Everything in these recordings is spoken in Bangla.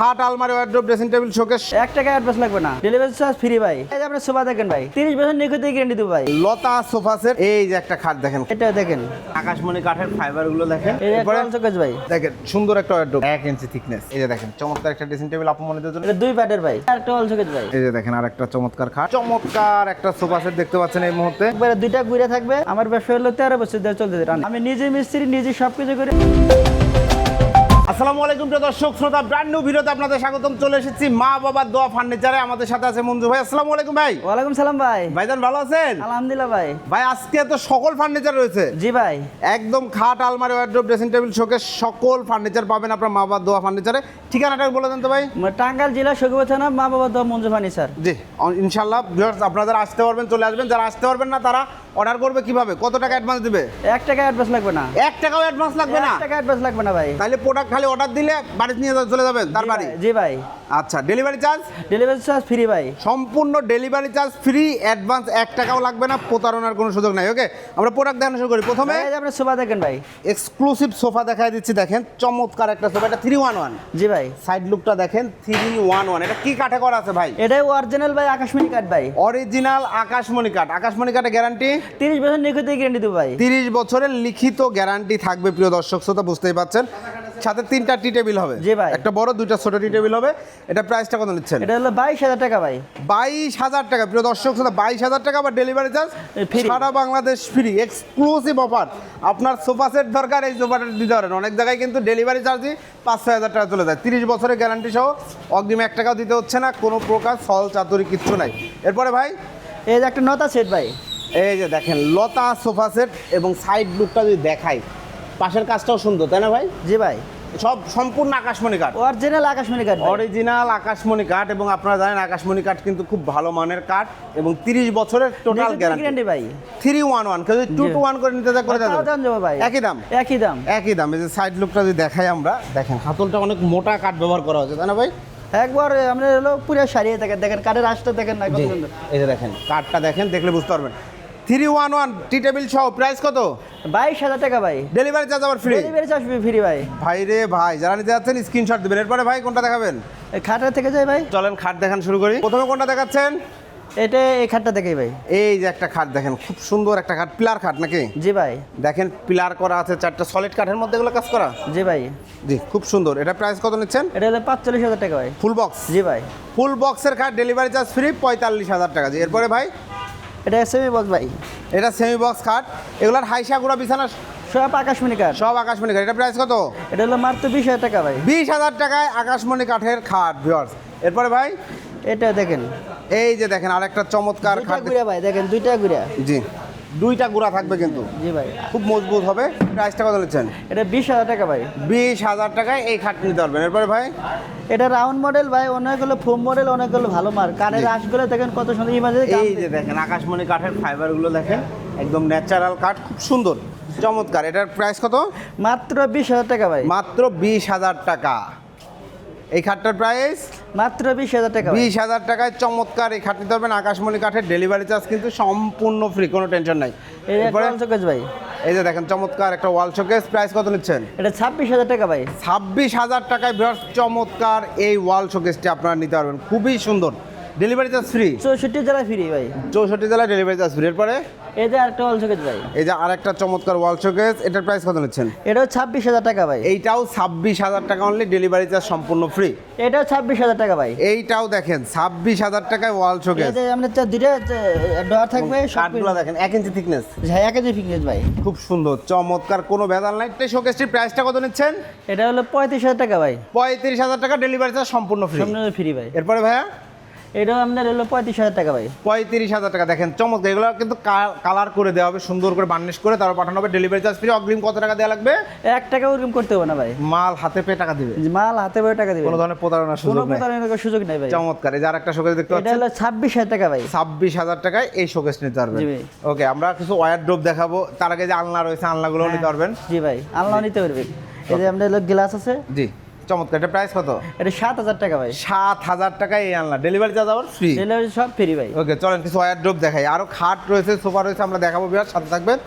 খাট আলমারি ওয়ার্ড্রোব ড্রেসিং টেবিল শোকেস এক টাকা অ্যাডভান্স লাগবে না। ডেলিভারি চার্জ ফ্রি ভাই। এই যে আপনার সোফা দেখেন ভাই। তিরিশ বছর নিখুঁত গ্যারান্টি দেবো ভাই। লতা সোফা সেট এই যে একটা খাট দেখেন। এটা দেখেন। আকাশমণি কাঠের ফাইবারগুলো দেখেন। এই চকেজ ভাই। দেখেন সুন্দর একটা ওয়ার্ড্রোব এক ইঞ্চি থিকনেস এই যে দেখেন চমৎকার একটা ড্রেসিং টেবিল আপমনিদের জন্য। এটা দুই প্যাটের ভাই। আর একটা অল চকেজ ভাই। এই যে দেখেন আর একটা চমৎকার খাট। চমৎকার একটা সোফা সেট দেখতে পাচ্ছেন এই মুহূর্তে। একবারে দুইটা ঘুরে থাকবে। আমার ব্যবসা হলো তেরো বছর ধরে চলতে আমি নিজে মিস্ত্রি নিজে সবকিছু করি আসসালামু আলাইকুম প্রিয় দর্শক শ্রোতা ব্র্যান্ড নিউ ভিডিওতে আপনাদের স্বাগতম। চলে এসেছি মা বাবার দোয়া ফার্নিচারে। আমাদের সাথে আছে মঞ্জু ভাই। আসসালামু আলাইকুম ভাই। ওয়ালাইকুম সালাম ভাই। ভাইজান ভালো আছেন? আলহামদুলিল্লাহ ভাই। ভাই আজকে তো সকল ফার্নিচার রয়েছে। জি ভাই। একদম খাট আলমারি ওয়ার্ড্রোব ড্রেসিং টেবিল শোকেস সকল ফার্নিচার পাবেন আপনার মা বাবার দোয়া ফার্নিচারে। ঠিকানাটা বলে দেন তো ভাই। টাঙ্গাইল জেলা সখীপুর থানা মা বাবা দোয়া মঞ্জু স্যার জি ইনশাল্লাহ ভিউয়ার্স আপনারা আসতে পারবেন চলে আসবেন। যারা আসতে পারবেন না তারা অর্ডার করবে কীভাবে? কত টাকা অ্যাডভান্স দিবে? এক টাকা অ্যাডভান্স লাগবে না। এক টাকাও অ্যাডভান্স লাগবে না? এক টাকা অ্যাডভান্স লাগবে না ভাই। তাহলে প্রোডাক্ট খালি অর্ডার দিলে বাড়িতে নিয়ে চলে যাবেন তার বাড়ি? জি ভাই। আচ্ছা delivery charge delivery charge free ভাই। সম্পূর্ণ ডেলিভারি চার্জ ফ্রি অ্যাডভান্স এক টাকাও লাগবে না প্রতারণার কোনো সুযোগ নাই ওকে আমরা প্রোডাক্ট দেখানো শুরু করি। প্রথমে ভাই, এই যে আপনার সোফা দেখেন ভাই। এক্সক্লুসিভ সোফা দেখাই দিচ্ছি দেখেন চমৎকার একটা সোফা এটা থ্রি ওয়ান ওয়ান জি ভাই। সাইড লুকটা দেখেন থ্রি ওয়ান ওয়ান এটা কি কাঠে করা আছে ভাই? এটাই অরিজিনাল ভাই আকাশমণি কাঠ ভাই। অরিজিনাল আকাশমণি কাঠ। আকাশমণি কাঠে গ্যারান্টি তিরিশ বছর নিখুঁত গ্যারান্টি দেবো ভাই। তিরিশ বছরের লিখিত গ্যারান্টি থাকবে প্রিয় দর্শক শ্রোতা বুঝতেই পাচ্ছেন সাথে তিনটা টি টেবিল হবে। জি ভাই। একটা বড় দুইটা ছোট টি টেবিল হবে। এটা প্রাইসটা কত নিচ্ছেন? এটা হলো বাইশ হাজার টাকা ভাই। বাইশ হাজার টাকা। প্রিয় দর্শক শ্রোতা বাইশ হাজার টাকা বা ডেলিভারি চার্জ। সারা বাংলাদেশ ফ্রি এক্সক্লুসিভ অফার আপনার সোফা সেট দরকার এই সোফাটা দিতে পারেন। অনেক জায়গায় কিন্তু ডেলিভারি চার্জই পাঁচ ছয় হাজার টাকা চলে যায়। তিরিশ বছরের গ্যারান্টি সহ অগ্রিম এক টাকাও দিতে হচ্ছে না কোনো প্রকার ফল চাতুরি কিচ্ছু নাই। এরপরে ভাই? এই যে একটা নতা সেট ভাই। এই যে দেখেন লতা সোফা সেট এবং সাইড লুকটা যদি দেখাই পাশের কাজটাও সুন্দর তাই না ভাই? জি ভাই। সব সম্পূর্ণ আকাশমণি কাঠ। অরিজিনাল আকাশমণি কাঠ অরিজিনাল আকাশমণি কাঠ এবং আপনারা জানেন আকাশমণি কাঠ কিন্তু খুব ভালো মানের কাঠ এবং তিরিশ বছরের টোটাল গ্যারান্টি ভাই। থ্রি ওয়ান ওয়ান কেউ যদি টু জি। টু ওয়ান করে নিতে চায় করে যাবে ভাই। একই দাম। একই দাম। একই দাম। এই যে সাইড লুকটা যদি দেখাই আমরা দেখেন হাতলটা অনেক মোটা কাঠ ব্যবহার করা হয়েছে তাই না ভাই? একবার আমরা হলো পুরো সারিয়ে দেখেন দেখেন কাঠের রাস্তা দেখেন না এই যে দেখেন কাঠটা দেখেন দেখলে বুঝতে পারবেন। Three one one T table সহ প্রাইস কত? বাইশ হাজার টাকা ভাই। ডেলিভারি চার্জ আবার ফ্রি ডেলিভারি চার্জ ফ্রি ভাই। ভাই রে ভাই যারা নিতে যাচ্ছেন স্ক্রিনশট দেবেন। এরপরে ভাই কোনটা দেখাবেন? এই খাটটা থেকে যাই ভাই। চলেন খাট দেখান শুরু করি। প্রথমে কোনটা দেখাচ্ছেন? এটা এই খাটটা দেখেই ভাই। এই যে একটা খাট দেখেন খুব সুন্দর একটা খাট পিলার খাট নাকি? জি ভাই। দেখেন পিলার করা আছে চারটা সলিড কাঠের মধ্যে এগুলো কাজ করা? জি ভাই। জি খুব সুন্দর। এটা প্রাইস কত নিচ্ছেন? এটা হলো পাঁচচল্লিশ হাজার টাকা ভাই। ফুল বক্স জি ভাই। ফুল বক্সের খাট ডেলিভারি চার্জ ফ্রি পঁয়তাল্লিশ হাজার টাকা। জি এরপরে ভাই এটা সেমি বক্স ভাই। এটা সেমি বক্স খাট। এগুলার হাইসা গুড়া বিছানা সব আকাশমণি কাঠ সব আকাশমণি কাঠ এটা প্রাইস কত? এটা হলো মাত্র বিশ হাজার টাকা ভাই। বিশ হাজার টাকায় আকাশমণি কাঠের খাট ভিওর্স এরপরে ভাই? এটা দেখেন। এই যে দেখেন আরেকটা চমৎকার খাট ভাই দেখেন দুইটা গুড়া জি। দুইটা গুঁড়া থাকবে কিন্তু। জি ভাই। খুব মজবুত হবে। প্রাইসটা কত নিচ্ছেন? এটা বিশ হাজার টাকা ভাই। বিশ হাজার টাকায় এই খাট নিতে পারবেন। এরপরে ভাই? এটা রাউন্ড মডেল ভাই অনেকগুলো ফোম মডেল অনেকগুলো ভালো মার কানের। আঁশগুলো দেখেন কত সুন্দর এই ইমাজে এই যে দেখেন আকাশমণি কাঠের ফাইবারগুলো দেখেন একদম ন্যাচারাল কাঠ খুব সুন্দর চমৎকার। এটার প্রাইস কত? মাত্র বিশ হাজার টাকা ভাই। মাত্র বিশ হাজার টাকা। এই খাটটার প্রাইস মাত্র বিশ হাজার টাকা বিশ হাজার টাকায় চমৎকার এই খাট নিতে পারবেন আকাশমণি কাঠের ডেলিভারি চার্জ কিন্তু সম্পূর্ণ ফ্রি কোনো টেনশন নাই। ভাই। এই যে দেখেন চমৎকার একটা ওয়াল শোকেস প্রাইস কত নিচ্ছেন? এটা ছাব্বিশ হাজার টাকা ভাই। ছাব্বিশ হাজার টাকায় বিরাট চমৎকার এই ওয়াল শোকেসটি আপনারা নিতে পারবেন। খুবই সুন্দর। ডেলিভারি চার্জ ফ্রি চৌষট্টি জেলা ফ্রি ভাই। চৌষট্টি জেলায় ডেলিভারি চার্জ ফ্রি এরপরে এই যে আরেকটা অল চকেজ ভাই। এই যে আরেকটা চমৎকার ওয়াল শোকেস এটার প্রাইস কত নিচ্ছেন? এটাও ছাব্বিশ হাজার টাকা ভাই। এইটাও ছাব্বিশ হাজার টাকা অনলি ডেলিভারি চার্জ সম্পূর্ণ ফ্রি এটাও ছাব্বিশ হাজার টাকা ভাই। এইটাও দেখেন ছাব্বিশ হাজার টাকায় ওয়াল শোকেস এই যে আমাদের দুইটা থাকবে কাঠগুলো দেখেন এক ইঞ্চি থিকনেস হ্যাঁ এক কেজি ফিটনেস ভাই। খুব সুন্দর চমৎকার কোনো ভেজাল নাই। এই শোকেসটির প্রাইসটা কত নিচ্ছেন? এটা হলো পঁয়ত্রিশ হাজার টাকা ভাই। পঁয়ত্রিশ হাজার টাকা ডেলিভারি চার্জ সম্পূর্ণ ফ্রি ফ্রি ভাই। এরপরে ভাইয়া? এটাও আপনার হলো পঁয়ত্রিশ হাজার টাকা ভাই। পঁয়ত্রিশ হাজার টাকা। দেখেন চমৎকার। এগুলো কিন্তু কালার করে দেওয়া হবে সুন্দর করে বার্নিশ করে তারপর পাঠানো হবে। ডেলিভারি চার্জ ফ্রি অগ্রিম কত টাকা দেওয়া লাগবে? এক টাকা ওরকম করতে হবে না ভাই। মাল হাতে পেয়ে টাকা দিবে। মাল হাতে বয়ে টাকা দিবে। কোনো ধরনের প্রতারণার সুযোগ নেই। প্রতারণার সুযোগ নেই ভাই। চমৎকার। এই যে আরেকটা শোকেস দেখতে এটা হলো ছাব্বিশ হাজার টাকা ভাই। ছাব্বিশ হাজার টাকায় এই শোকেস নিতে পারবেন। ওকে আমরা কিছু ওয়ার ড্রপ দেখাবো। তার আগে যে আলনা রয়েছে আলনাগুলো নিতে পারবেন। জি ভাই আল্লাহ নিতে পারবে এই যে আমাদের গ্লাস আছে। জি। চমৎকার এটা প্রাইস কত? এটা সাত হাজার টাকা ভাই। সাত হাজার টাকায় এই আলনা ডেলিভারি চার্জ আবার ফ্রি ডেলিভারি সব ফ্রি ভাই। ওকে চলেন কিছু ওয়ার ড্রপ দেখাই। আরও খাট রয়েছে সোফা রয়েছে আমরা দেখাবো বিরাট সাথে থাকবেন।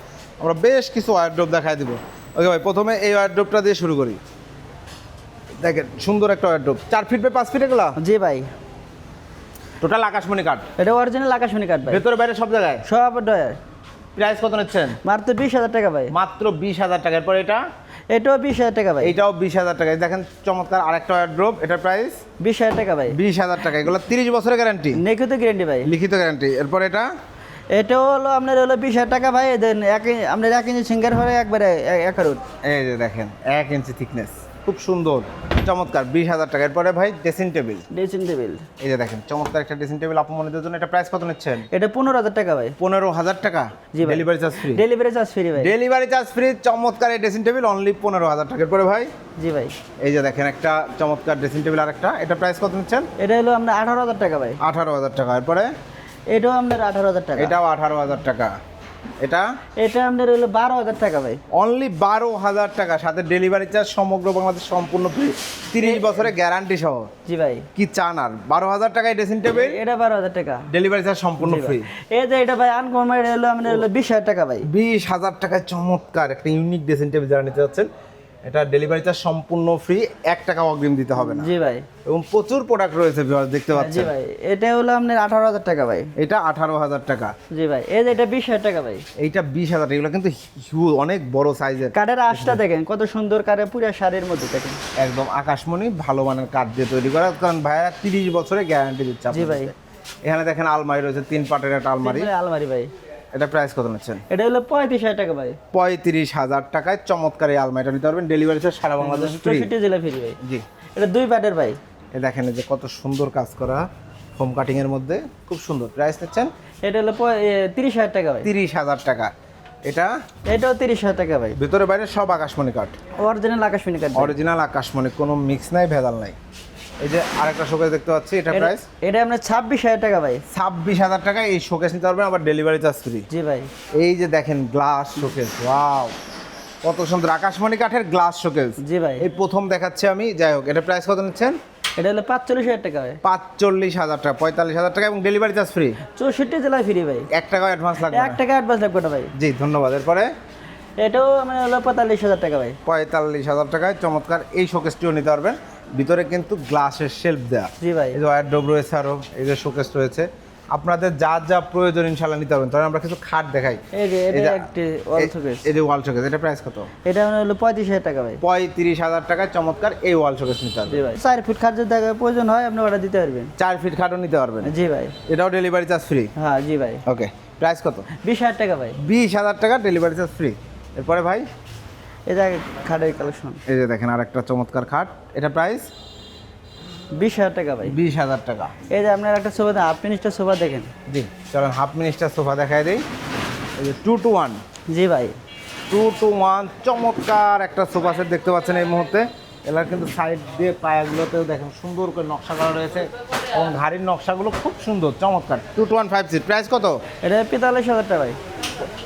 আমরা বেশ কিছু ওয়ার ড্রপ দেখাই দিব। ওকে ভাই প্রথমে এই ওয়ার ড্রপটা দিয়ে শুরু করি। দেখেন সুন্দর একটা ওয়ার্ড্রোপ চার ফিট বাই পাঁচ ফিট এগুলা? জি ভাই। টোটাল আকাশমণি কাঠ। এটা অরিজিনাল আকাশমণি কাঠ ভাই। ভেতরে বাইরে সব জায়গায়? সব ডয়ার প্রাইস কত নিচ্ছেন? মাত্র বিশ হাজার টাকা ভাই। মাত্র বিশ হাজার টাকা। এরপর এটা? এটাও বিশ হাজার টাকা ভাই। এটাও বিশ হাজার টাকা। দেখেন চমৎকার আরেকটা ওয়ার্ড্রোপ এটার প্রাইস বিশ হাজার টাকা ভাই। বিশ হাজার টাকা। এগুলো তিরিশ বছরের গ্যারান্টি লিখিত গ্যারান্টি ভাই। লিখিত গ্যারান্টি এরপর এটা? এটাও হলো আপনার হলো বিশ হাজার টাকা ভাই। দেন এক আপনার এক ইঞ্চি সিঙ্গার হলে একবারে এক এই যে দেখেন এক ইঞ্চি থিকনেস খুব সুন্দর চমৎকার বিশ হাজার টাকা। এরপরে ভাই ড্রেসিং টেবিল ড্রেসিং টেবিল এই যে দেখেন চমৎকার একটা ড্রেসিং টেবিল আপনাদের জন্য। এটা প্রাইস কত নিচ্ছেন? এটা পনেরো হাজার টাকা ভাই। পনেরো হাজার টাকা? জি delivery charge free delivery charge free ভাই। ডেলিভারি চার্জ ফ্রি চমৎকার এই ড্রেসিং টেবিল অনলি পনেরো হাজার টাকা। এরপরে ভাই? জি ভাই। এই যে দেখেন একটা চমৎকার ড্রেসিং টেবিল আর একটা এটা প্রাইস কত নিচ্ছেন? এটা হলো আমরা আঠারো হাজার টাকা ভাই। আঠারো হাজার টাকা। এরপরে? এটাও আপনার আঠারো হাজার টাকা। এটাও আঠারো হাজার টাকা। এটা? এটা আপনার হলো বারো হাজার টাকা ভাই। অনলি বারো হাজার টাকা সাথে ডেলিভারি চার্জ সমগ্র বাংলাদেশ সম্পূর্ণ ফ্রি তিরিশ বছরের গ্যারান্টি সহ। জি ভাই। কি চান আর? বারো হাজার টাকায় ড্রেসিং টেবিল এটা বারো হাজার টাকা। ডেলিভারি চার্জ সম্পূর্ণ ফ্রি এই যে এটা ভাই আনকমন হলো আমাদের হলো বিশ হাজার টাকা ভাই। বিশ হাজার টাকায় চমৎকার একটা ইউনিক ড্রেসিং টেবিল যারা নিতে যাচ্ছেন। এটা ডেলিভারি চার্জ সম্পূর্ণ ফ্রি এক টাকা অগ্রিম দিতে হবে না। জি ভাই। এবং প্রচুর প্রোডাক্ট রয়েছে viewers, দেখতে জি ভাই। এটা হলো আপনার আঠারো হাজার টাকা ভাই। এটা আঠারো হাজার টাকা। জি ভাই। এই যে এটা বিশ হাজার টাকা ভাই। এইটা বিশ হাজার টাকা। এগুলো কিন্তু হিউ- অনেক বড় সাইজের কাঠের আশটা দেখেন কত সুন্দর কাঠের পুরো শাড়ির মধ্যে দেখেন। একদম আকাশমণি ভালো মানের কাঠ দিয়ে তৈরি করা। কারণ ভাইয়া তিরিশ বছরে গ্যারান্টি দিচ্ছে জি ভাই। এখানে দেখেন আলমারি রয়েছে তিন পাটের একটা আলমারি। আলমারি ভাই। এটা প্রাইস কত নিচ্ছেন? এটা হলো পঁয়ত্রিশ হাজার টাকা ভাই। পঁয়ত্রিশ হাজার টাকায় চমৎকার এই আলমারিটা নিতে পারবেন। ডেলিভারি চার্জ সারা বাংলাদেশ ফ্রি চৌষট্টি জেলা ফ্রি ভাই জি। এটা দুই পাটের ভাই। এ দেখেন যে কত সুন্দর কাজ করা হোম কাটিং এর মধ্যে। খুব সুন্দর। প্রাইস নিচ্ছেন? এটা হলো তিরিশ হাজার টাকা ভাই। তিরিশ হাজার টাকা। এটা? এটাও তিরিশ হাজার টাকা ভাই। ভিতরে বাইরে সব আকাশমণি কাঠ অরিজিনাল আকাশমণি কাঠ অরিজিনাল আকাশমণি কোনো মিক্স নাই ভেজাল নাই। এই যে আরেকটা শোকেস দেখতে পাচ্ছি এটা প্রাইস এটা আপনার ছাব্বিশ হাজার টাকা ভাই। ছাব্বিশ হাজার টাকা এই শোকেস নিতে পারবেন আবার ডেলিভারি চার্জ ফ্রি জি ভাই। এই যে দেখেন গ্লাস শোকেস ওয়াও কত সুন্দর আকাশমণি কাঠের গ্লাস শোকেস জি ভাই। এই প্রথম দেখাচ্ছি আমি যাই হোক এটা প্রাইস কত নিচ্ছেন? এটা হলো পাঁচচল্লিশ হাজার টাকা ভাই। পাঁচচল্লিশ হাজার টাকা পঁয়তাল্লিশ হাজার টাকা এবং ডেলিভারি চার্জ ফ্রি চৌষট্টি জেলায় ফ্রি ভাই। এক টাকা অ্যাডভান্স লাগবে এক টাকা অ্যাডভান্স লাগবে না ভাই। জি ধন্যবাদ। এরপরে? এটাও মানে হলো পঁয়তাল্লিশ হাজার টাকা ভাই। পঁয়তাল্লিশ হাজার টাকায় চমৎকার এই শোকেসটিও নিতে পারবেন। ভিতরে কিন্তু গ্লাসের শেলফ দেওয়া জি ভাই। এই যে ওয়ারড্রোব রয়েছে আরও এই যে শোকেস রয়েছে। আপনাদের যা যা প্রয়োজন ইনশাল্লাহ নিতে পারবেন। তবে আমরা কিছু খাট দেখাই। এই যে এটা একটি ওয়াল শোকেস এই যে ওয়াল শোকেস এটা প্রাইস কত? এটা মানে হলো পঁয়ত্রিশ হাজার টাকা ভাই। পঁয়ত্রিশ হাজার টাকায় চমৎকার এই ওয়াল শোকেস নিতে জি ভাই। চার ফিট খাট যদি প্রয়োজন হয় আপনি অর্ডার দিতে পারবেন। চার ফিট খাটও নিতে পারবেন। জি ভাই। এটাও ডেলিভারি চার্জ ফ্রি হ্যাঁ জি ভাই। ওকে প্রাইস কত? বিশ হাজার টাকা ভাই। বিশ হাজার টাকা ডেলিভারি চার্জ ফ্রি এরপরে ভাই? যে খাটের কালেকশন এই যে দেখেন আর একটা চমৎকার খাট। এটা প্রাইস বিশ হাজার টাকা ভাই। বিশ হাজার টাকা। এই যে আপনার একটা সোফা হাফ মিনিস্টার সোফা দেখেন। জি চলেন হাফ মিনিস্টার সোফা দেখাই দিই। এই যে টু টু ওয়ান জি ভাই। টু টু ওয়ান চমৎকার একটা সোফা সেট দেখতে পাচ্ছেন এই মুহূর্তে। এলার কিন্তু সাইড দিয়ে পায়াগুলোতেও দেখেন সুন্দর করে নকশা করা রয়েছে এবং ঘাড়ির নকশাগুলো খুব সুন্দর চমৎকার। Two two one five seat price কত? এটা পঁয়তাল্লিশ হাজার টাকা ভাই।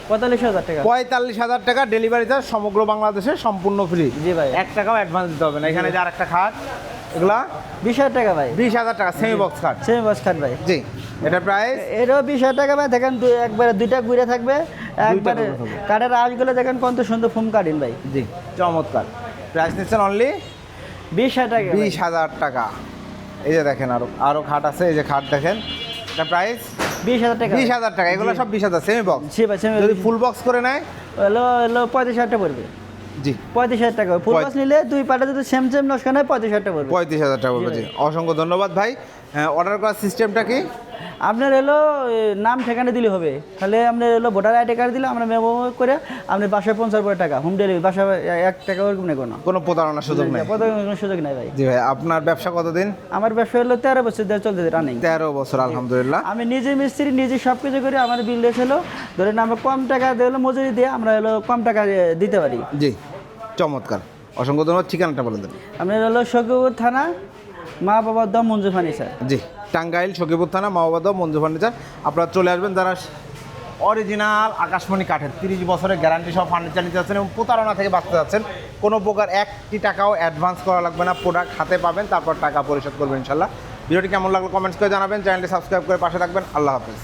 পঁয়তাল্লিশ হাজার টাকা। পঁয়তাল্লিশ হাজার টাকা ডেলিভারি চার্জ সমগ্র বাংলাদেশে সম্পূর্ণ ফ্রি জি ভাই। এক টাকাও অ্যাডভান্স দিতে হবে না। এখানে যে আর একটা খাট এগুলা বিশ হাজার টাকা ভাই। বিশ হাজার টাকা সেমি বক্স খাট। সেমি বস খাট ভাই। জি এটা প্রাইস এটাও বিশ হাজার টাকা ভাই। দেখেন দুই একবারে দুইটা ঘুরে থাকবে। একবারে কাঠের আওয়াজগুলো দেখেন কত সুন্দর ফুম কাটিন ভাই। জি চমৎকার। প্রাইস নিচ্ছেন অনলি বিশ হাজার টাকা। বিশ হাজার টাকা। এই যে দেখেন আরও আরও খাট আছে। এই যে খাট দেখেন। এটা প্রাইস বিশ হাজার টাকা। বিশ হাজার টাকা এগুলো সব বিশ হাজার সেমি বক্স জি ভাই সেমি যদি ফুল বক্স করে নেয়? হলো হলো পঁয়ত্রিশ হাজার টাকা পড়বে। জি। পঁয়ত্রিশ হাজার টাকা। ফুল বক্স নিলে দুই পাটা যদি সেম সেম নষ্ট হয় পঁয়ত্রিশ হাজার টাকা পড়বে। পঁয়ত্রিশ হাজার টাকা বলব জি জি। অসংখ্য ধন্যবাদ ভাই। অর্ডার করার সিস্টেমটা কি? আপনার এলো নাম ঠিকানা দিলে হবে। তাহলে আপনার হলো ভোটার আইডি কার্ড দিলে আমরা মেমো করে আপনি বাসায় পঞ্চাশ করে টাকা হোম ডেলিভারি বাসায় এক টাকা ওরকম নেই কোনো। কোনো প্রতারণার সুযোগ নেই? কোনো সুযোগ নাই ভাই। জি ভাই আপনার ব্যবসা কতদিন? আমার ব্যবসা হলো তেরো বছর ধরে চলতেছে রানিং তেরো বছর আলহামদুলিল্লাহ। আমি নিজে মিস্ত্রি নিজে সব কিছু করি আমার বিল হলো ধরেন আমরা কম টাকা দিয়ে হলো মজুরি দিয়ে আমরা হলো কম টাকা দিতে পারি। জি চমৎকার। অসংখ্য ধন্যবাদ। ঠিকানাটা বলে দেন। আপনার হলো সকিপুর থানা মা বাবার দম মঞ্জু ফার্নিচার। জি, টাঙ্গাইল সখীপুর থানা, মা বাবার দাম মঞ্জু ফার্নিচার। আপনারা চলে আসবেন যারা অরিজিনাল আকাশমণি কাঠের। তিরিশ বছরের গ্যারান্টি সহ ফার্নিচার নিতে যাচ্ছেন এবং প্রতারণা থেকে বাঁচতে যাচ্ছেন, কোনো প্রকার একটি টাকাও অ্যাডভান্স করা লাগবে না প্রোডাক্ট হাতে পাবেন, তারপর টাকা পরিশোধ করবেন ইনশাল্লাহ। ভিডিওটি কেমন লাগল কমেন্টস করে জানাবেন চ্যানেলটি সাবস্ক্রাইব করে পাশে থাকবেন। আল্লাহ হাফেজ।